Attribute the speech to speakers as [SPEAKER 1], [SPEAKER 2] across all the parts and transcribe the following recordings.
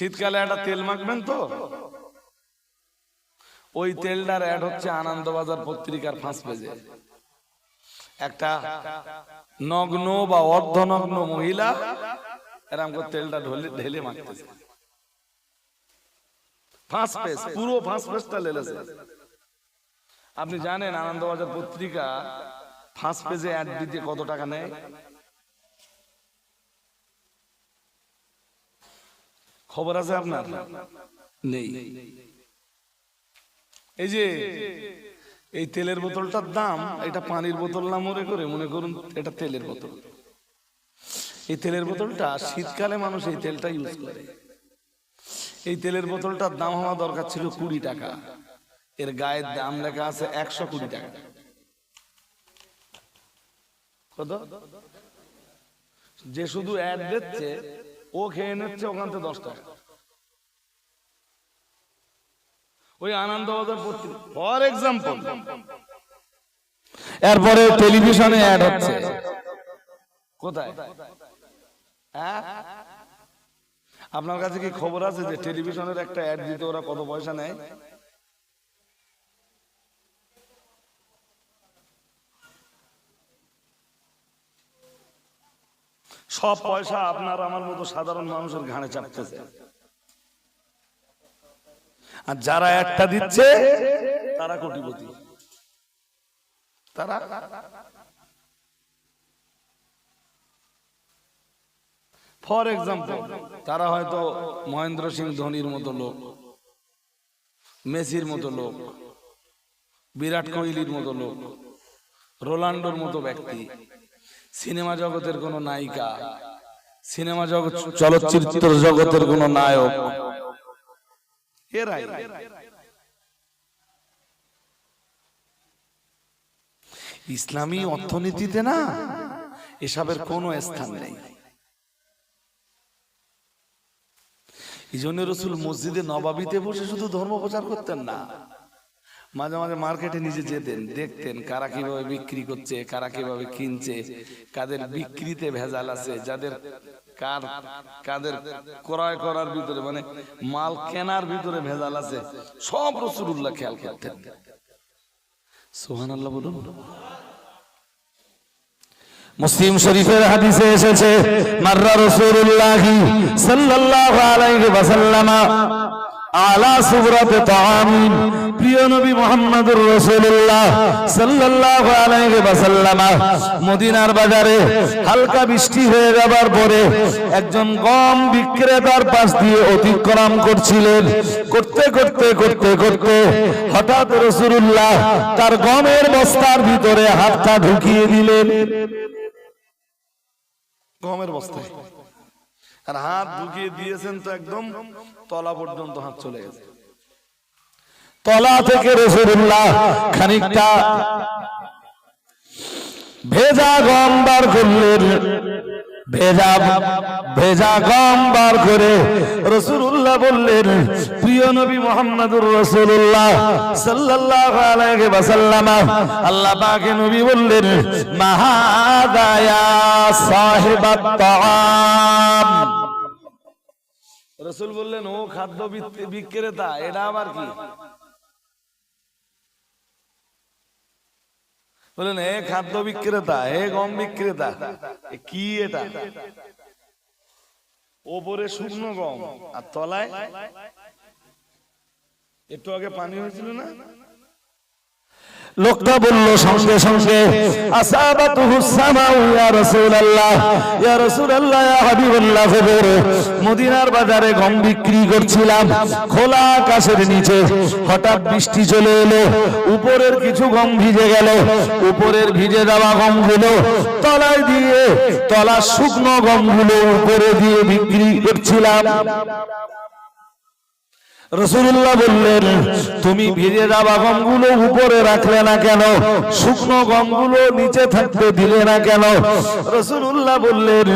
[SPEAKER 1] শীতকালে একটা তেল মাখবেন তো? ওই তেলটার অ্যাড হচ্ছে আনন্দবাজার পত্রিকার ফাঁস পেজে। একটা নগ্ন বা অর্ধনগ্ন মহিলা এরকম করে তেলটা ঢলে, ঢেলে মাখতেছে। ফাঁস পেজ, পুরো ফাঁস পেজটা লেলেছে আপনি জানেন আনন্দবাজার পত্রিকা ফাঁস পেজে অ্যাড দিতে কত টাকা নেয়? খবর আছে আপনার? নেই। এই যে এই তেলের বোতলটার দাম, এটা পানির বোতল না মনে করে? মনে করুন, এটা তেলের বোতল। এই তেলের বোতলটা, শীতকালে মানুষ এই তেলটা ইউজ করে। এই তেলের বোতলটার দাম হওয়া দরকার ছিল কুড়ি টাকা। এর গায়ের দাম লেখা আছে একশো কুড়ি টাকা। কত? যে শুধু অ্যাড দিচ্ছে ও খেয়ে নিচ্ছে ওখান থেকে দশ টাকা। ওই আনন্দ ফর এক্সাম্পল এরপরে টেলিভিশনে অ্যাড হচ্ছে। কোথায়? হ্যাঁ? আপনার কাছে কি খবর আছে যে টেলিভিশনের একটা অ্যাড দিতে ওরা কত পয়সা নেয়? সব পয়সা আপনার, আমার মতো সাধারণ মানুষের ঘাড়ে চাপতেছে আর যারা একটা দিচ্ছে, তারা কোটিপতি। তারা ফর এক্সাম্পল তারা হয়তো মহেন্দ্র সিং ধোনির মতো লোক, মেসির মতো লোক, বিরাট কোহলির মতো লোক, রোনাল্ডোর মতো ব্যক্তি। সিনেমা জগতের কোন নায়িকা, সিনেমা জগৎ চলচ্চিত্র জগতের কোন নায়ক। ইসলামী অর্থনীতিতে না এসবের কোনো স্থান নেই। এই জন্য রসুল মসজিদে নবাবিতে বসে শুধু ধর্ম প্রচার করতেন না। মাঝে মাঝে মার্কেটে নিজে যেতেন, দেখতেন কারা কীভাবে বিক্রি করছে, কারা কীভাবে কিনছে, কাদের বিক্রিতে ভেজাল আছে, যাদের কার, কাদের ক্রয় করার ভিতরে মানে মাল কেনার ভিতরে ভেজাল আছে, সব রসুল্লাহ খেয়াল করতেন। বলুন।
[SPEAKER 2] মুসলিম শরীফের হাদিসে এসেছে, মাররা রাসূলুল্লাহ সাল্লাল্লাহু আলাইহি আলা সুবরাত তাআমিন। প্রিয় নবী মুহাম্মদুর রাসূলুল্লাহ সাল্লাল্লাহু আলাইহি ওয়াসাল্লাম, মদিনার বাজারে হালকা বৃষ্টি হয়ে যাবার পরে একজন গম বিক্রেতার পাশ দিয়ে অতিক্রম করছিলেন। করতে করতে করতে করতে হঠাৎ রাসূলুল্লাহ তার গমের বস্তার ভিতরে হাতটা ঢুকিয়ে দিলেন।
[SPEAKER 1] গমের বস্তায়। আর হাত ঢুকিয়ে দিয়েছেন তো একদম তলা পর্যন্ত হাত চলে গেছে।
[SPEAKER 2] তলা থেকে রসুল্লাহ খানিকটা ভেজা গম বার করলেন। ভেজা ভেজা গম বার করে রসুল্লাহ বললেন, প্রিয় নবী মোহাম্মদুর রসুল্লাহ সাল্লাল্লাহু আলাইহি ওয়াসাল্লাম। আল্লাহ পাকে নবী বললেন, মাহাদায়া সাহিবাত তাআম।
[SPEAKER 1] রসুল বললেন, ও খাদ্য বিক্রেতা, এটা আবার কি? বললেন হে খাদ্য বিক্রেতা হে গম বিক্রেতা কি এটা? ওপরে শুকনো গম, আর তলায়? একটু আগে পানি হয়েছিল না?
[SPEAKER 2] লোকটা বলল, সঙ্গে সঙ্গে মদিনার বাজারে গম বিক্রি করছিলাম, খোলা আকাশের নিচে। হঠাৎ বৃষ্টি চলে এলো, উপরের কিছু গম ভিজে গেল। উপরের ভিজে যাওয়া গমগুলো তলায় দিয়ে তলা শুকনো গমগুলো উপরে দিয়ে বিক্রি করছিলাম। রসুল্লাহ বললেন, তুমি ভিজে যাওয়া গমগুলো উপরে রাখলে না কেন? শুকনো গমগুলো নিচে থাকতে দিলে না কেন? রসুল্লাহ বললেন,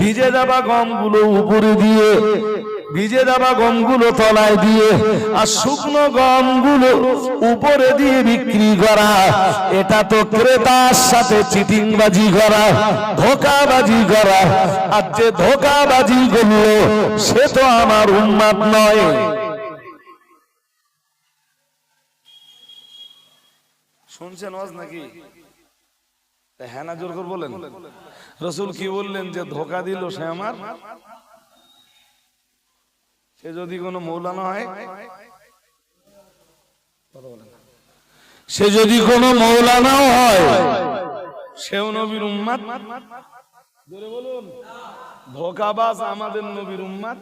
[SPEAKER 2] ভিজে যাওয়া গমগুলো উপরে দিয়ে, ভিজে যাওয়া গমগুলো তলায় দিয়ে আর শুকনো গমগুলো উপরে দিয়ে বিক্রি করা। এটা তো ক্রেতার সাথে চিটিংবাজি করা, ধোকাবাজি করা। আর যে ধোকাবাজি করল, সে তো আমার উন্মাদ নয়।
[SPEAKER 1] শুনছেন ওয়াজ নাকি? তা হ্যাঁ না জোর করে বলেন। রসুল কি বললেন যে ধোকা দিল সে আমার? সে যদি কোনো মৌলানা হয়?
[SPEAKER 2] সে যদি কোনো মৌলানাও হয়
[SPEAKER 1] সেও নবীর উম্মাদ। জোরে বলুন। ধোকাবাজ আমাদের নবীর উম্মাদ।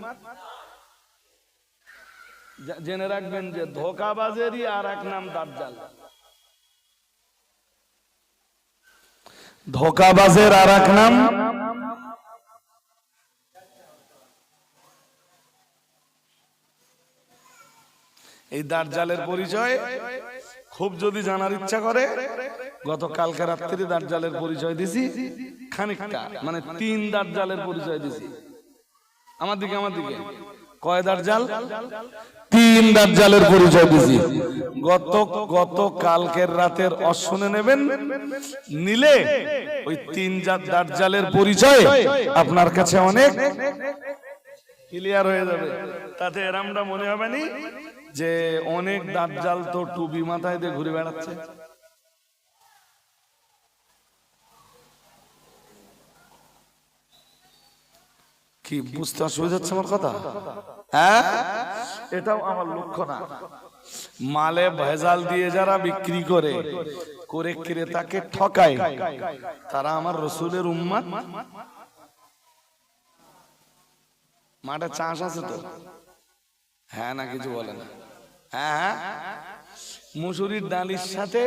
[SPEAKER 1] জেনে রাখবেন যে ধোকাবাজেরই আর এক নাম দাজ্জাল।
[SPEAKER 2] ধোকাবাজের আর এক নাম?
[SPEAKER 1] এই দাজ্জালের পরিচয়? খুব যদি জানার ইচ্ছা করে গত কালকে রাত্রি দাজ্জালের পরিচয় দিছি, খানিকটা মানে তিন দাজ্জালের পরিচয় দিছি। আমার দিকে আমার দিকে। কয়
[SPEAKER 2] তিন পরিচয় দিছি।
[SPEAKER 1] গত গত কালকের রাতের নেবেন? নিলে ওই তিন পরিচয় আপনার কাছে অনেক ক্লিয়ার হয়ে যাবে। তাতে এরামটা মনে হবে নি যে অনেক দাজ্জাল তো টুপি মাথায় দিয়ে ঘুরে বেড়াচ্ছে। কি বুঝতে অসুবিধা হচ্ছে আমার কথা? হ্যাঁ? এটাও আমার লক্ষ্য না। মালে ভেজাল দিয়ে যারা বিক্রি করে করে ক্রেতাকে ঠকায় তারা আমার রসুলের উম্মাদ? মাঠে চাষ আছে তো? হ্যাঁ না কিছু বলে না। হ্যাঁ হ্যাঁ। মুসুরির ডালির সাথে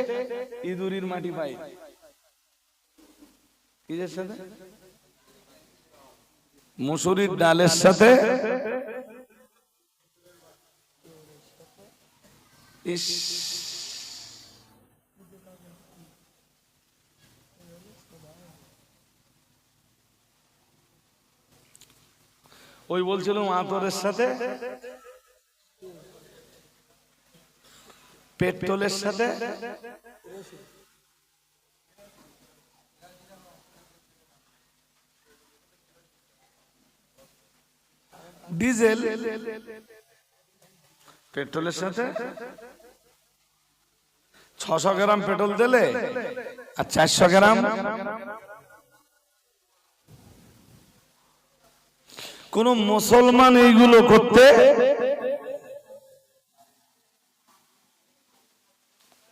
[SPEAKER 1] ইঁদুরির মাটি পাই। কিসের সাথে? মুসুরির ডালের সাথে ইস। ওই বলছিলাম আতরের সাথে পেট্রোলের সাথে ডিজেল। পেট্রোলের সাথে? ছশো গ্রাম পেট্রোল দিলে? আর চারশো গ্রাম? কোন মুসলমান এইগুলো করতে?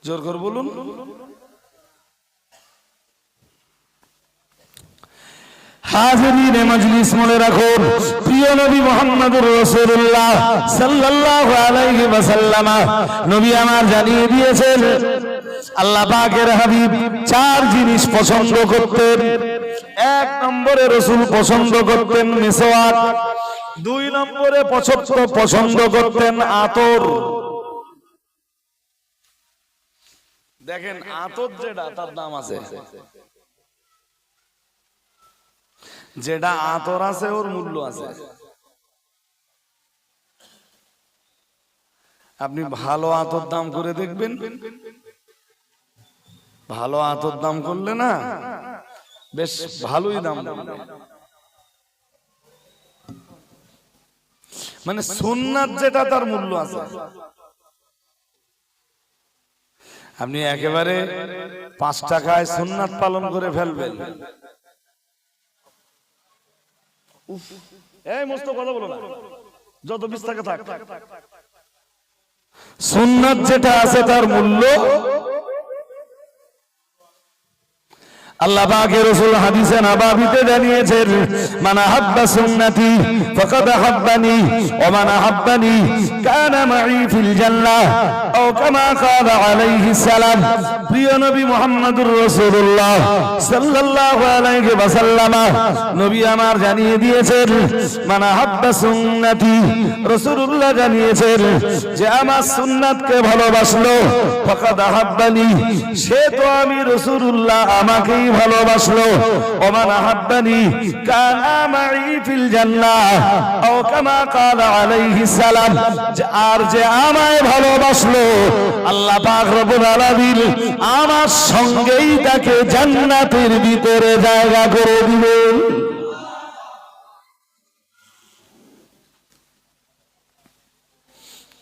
[SPEAKER 1] জোর করে বলুন।
[SPEAKER 2] হাজিরিন মজলিস মনে রাখুন, প্রিয় নবী মোহাম্মদুর রাসূলুল্লাহ সাল্লাল্লাহু আলাইহি জানিয়ে দিয়েছেন, আল্লাহ পাকের হাবিব চার জিনিস পছন্দ করতেন। এক নম্বরে রসুল পছন্দ করতেন মিসওয়াক, দুই নম্বরে পছন্দ পছন্দ করতেন আতর।
[SPEAKER 1] দেখেন, আতর যেটা, তার দাম আছে। যেটা আতর আছে, ওর মূল্য আছে। আপনি ভালো আতর দাম করে দেখবেন। ভালো আতর দাম করলে না, বেশ ভালোই দাম মানে সুন্নাত যেটা, তার মূল্য আছে। আপনি একেবারে পাঁচ টাকায় সুন্নাত পালন করে ফেলবেন। এই মস্ত কথা বলো না। যত বিশ থাকে থাক।
[SPEAKER 2] সুন্নাত যেটা আছে তার মূল্য আল্লাহ জানিয়েছেন, মান হাব্বা হাব্বানি হাব্বানি কানা মাই ফিল জান্নাহ কামা প্রিয় নবী মুহাম্মদুর রাসূলুল্লাহ সাল্লাল্লাহু আলাইহি নবী আমার জানিয়ে দিয়েছেন, মান হাব্বা সুন্নতি। রাসূলুল্লাহ জানিয়েছেন যে, আমার সুন্নাতকে ভালোবাসলো, ফাকাদ হাব্বানি সে তো আমি রাসূলুল্লাহ আমাকেই ভালোবাসলো ওমান আহাব্বানি কানা মাই ফিল জান্নাহ আও কামা ক্বালা আলাইহিস সালাম। আর যে আমায় ভালোবাসলো, আল্লাহ পাক রব্বুল আলামিন আমার সঙ্গেই তাকে জান্নাতের ভিতরে জায়গা করে দিবেন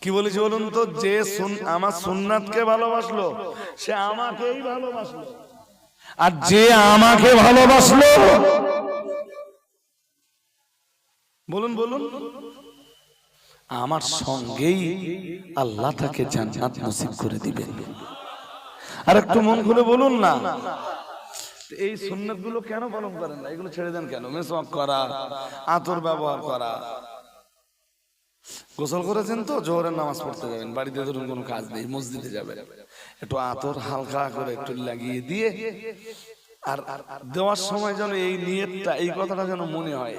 [SPEAKER 1] কি বলেছি বলুন তো? যে আমার সুন্নাতকে ভালোবাসলো, সে আমাকেই ভালোবাসলো।
[SPEAKER 2] আর যে আমাকে ভালোবাসলো।
[SPEAKER 1] বলুন বলুন। আমার সঙ্গেই আল্লাহ তাকে জান্নাত নসিব করে দিবেন। আর একটু মন খুলে বলুন না। এই সুন্নাতগুলো কেন পালন করেন না? এগুলো ছেড়ে দেন কেন? মেসওয়াক করা, আতর ব্যবহার করা। গোসল করেছেন তো, জোহরের নামাজ পড়তে যাবেন। বাড়িতে ধরুন কোনো কাজ নেই, মসজিদে যাবেন। একটু আতর হালকা করে একটু লাগিয়ে দিয়ে, আর আর দেওয়ার সময় যেন এই নিয়তটা, এই কথাটা যেন মনে হয়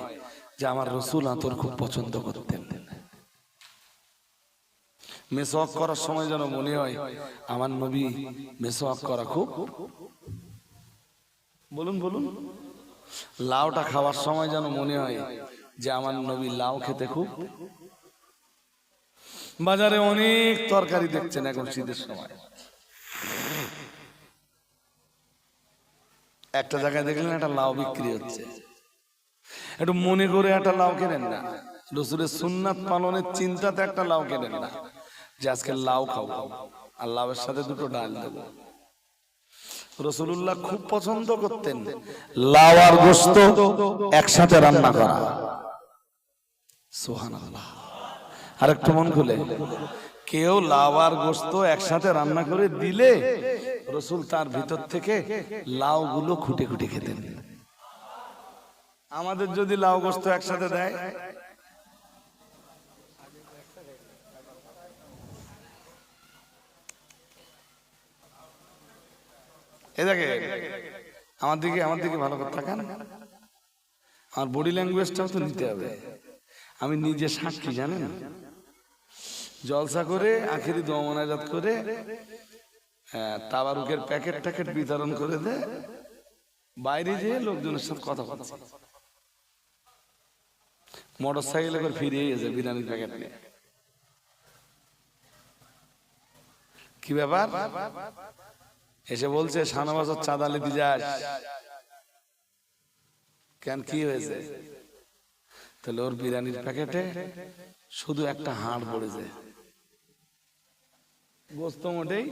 [SPEAKER 1] যে আমার রসুল আতর খুব পছন্দ করতেন। মেসওয়াক করার সময় যেন মনে হয় আমার নবী মেসওয়াক করা খুব বলুন বলুন। লাউটা খাওয়ার সময় যেন মনে হয় যে আমার নবী লাউ খেতে খুব বাজারে অনেক তরকারি দেখছেন এখন শীতের সময়। একটা জায়গায় দেখলেন একটা লাউ বিক্রি হচ্ছে। একটু মনে করে একটা লাউ কেনেন না। রসুলের সুন্নাত পালনের চিন্তাতে একটা লাউ কেনেন না। যে আজকে লাউ খাও আর লাউয়ের সাথে দুটো ডাল দেবো। রসুল্লাহ খুব পছন্দ করতেন
[SPEAKER 2] লাউ আর গোস্ত একসাথে রান্না করা।
[SPEAKER 1] সোহান আর একটু মন খুলে। কেউ লাউ আর গোস্ত একসাথে রান্না করে দিলে রসুল তার ভিতর থেকে লাউ গুলো খুঁটে খুঁটে খেতেন। আমাদের যদি লাউ গোস্ত একসাথে দেয়? এ দেখে, আমার দিকে আমার দিকে ভালো করে তাকান। আমার বডি ল্যাঙ্গুয়েজটাও তো নিতে হবে। আমি নিজে সাক্ষী, জানেন? জলসা করে, আখেরি দমনাজাত করে তাবারুকের প্যাকেট ট্যাকেট বিতরণ করে দে। বাইরে যেয়ে লোকজনের সাথে কথা বলছে। মোটর সাইকেলে করে ফিরে গেছে বিরিয়ানির প্যাকেট নিয়ে। কি ব্যাপার? এসে বলছে সানা বছর চাঁদা লিতে যাস। কেন কি হয়েছে? তাহলে ওর বিরিয়ানির প্যাকেটে শুধু একটা হাড় পড়েছে। গোস্ত মোটেই।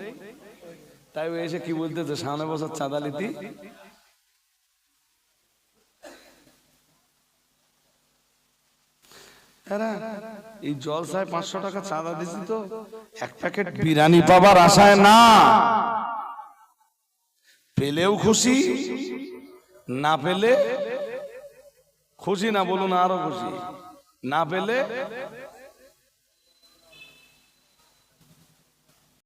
[SPEAKER 1] তাই এসে কি বলতেছে? সামনে বছর চাঁদা লিতি এই জলসায় পাঁচশো টাকা চাঁদা দিছি তো, এক প্যাকেট বিরিয়ানি পাবার আশায় না। পেলেও খুশি, না পেলে খুশি না বলুন আরও খুশি। না পেলে